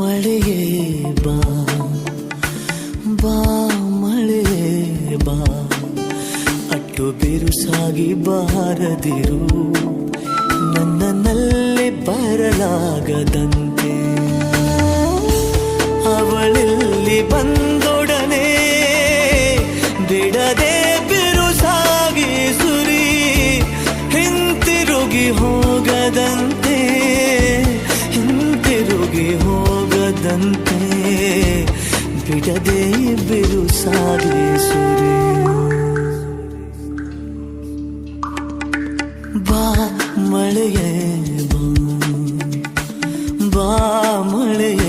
ಮಳೆಯೇ ಬಾ ಬಾ ಮಳೆಯೇ ಬಾ. ಅಟ್ಟು ಬಿರುಸಾಗಿ ಬಾರದಿರು ನನ್ನಲ್ಲಿ ಬರಲಾಗದಂತೆ. ಅವಳಲ್ಲಿ ಬಂದೊಡನೆ ಬಿಡದೆ ಬಿರುಸಾಗಿ ಸುರಿ, ಹಿಂತಿರುಗಿ ಹೋಗದಂತೆ. ಹೋಗದಂತೆ ಬಿಡದೆ ಬಿರು ಸುರಿ. ಬಾ ಮಳೆಯ ಬಾ ಮಳೆಯೇ